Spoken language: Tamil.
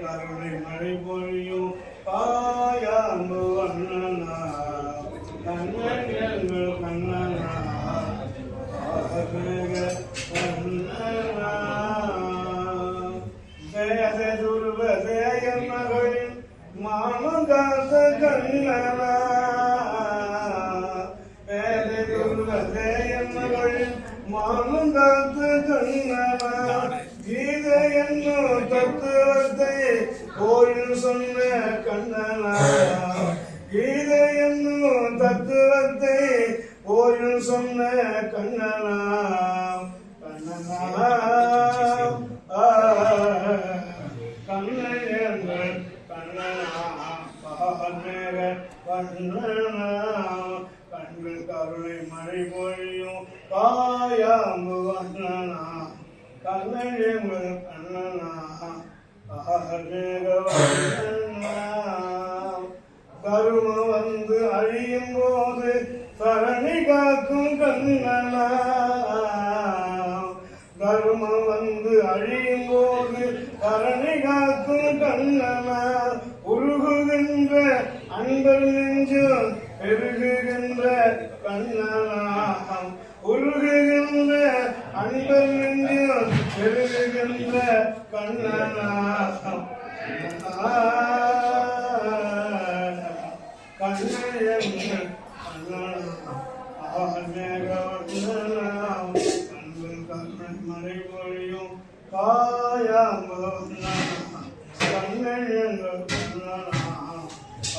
கருணை மழை பொழியும் பாயாம்பு வண்ணனா கண்ணன் எங்கள் கண்ணனா ஆக வண்ணனா ஜெயத മാമകാസ കണ്ണന മേലെ ദുർഗതയെന്നുകൾ മാമകാസ കണ്ണന ഗീത തത്വത്തെ പോലും സ്വന്ന കണ്ണനാ ഗീത തത്വത്തെ പോലും സ്വന്ന കണ്ണന பாகமேக கண்ணனா கண்கள் கருணை மழை பொழியும் காயாம்பு வண்ணனா கண்ணயங்கள் கண்ணனா பாகமேக வண்ணனா கருமம் வந்து அழியும் போது சரணி காக்கும் கண்ணனா கரும வந்து அழியும் போது கரணை காக்கும் கண்ணனா அன்பர் நெஞ்சம் பெருகுகின்ற கண்ணனாகம் உருகுகின்ற அன்பர் நெஞ்சம் பெருகுகின்ற கண்ணனாகம் கண்ணயங்கள் கண்ணனா ஆன்மீகம் கண்ணன்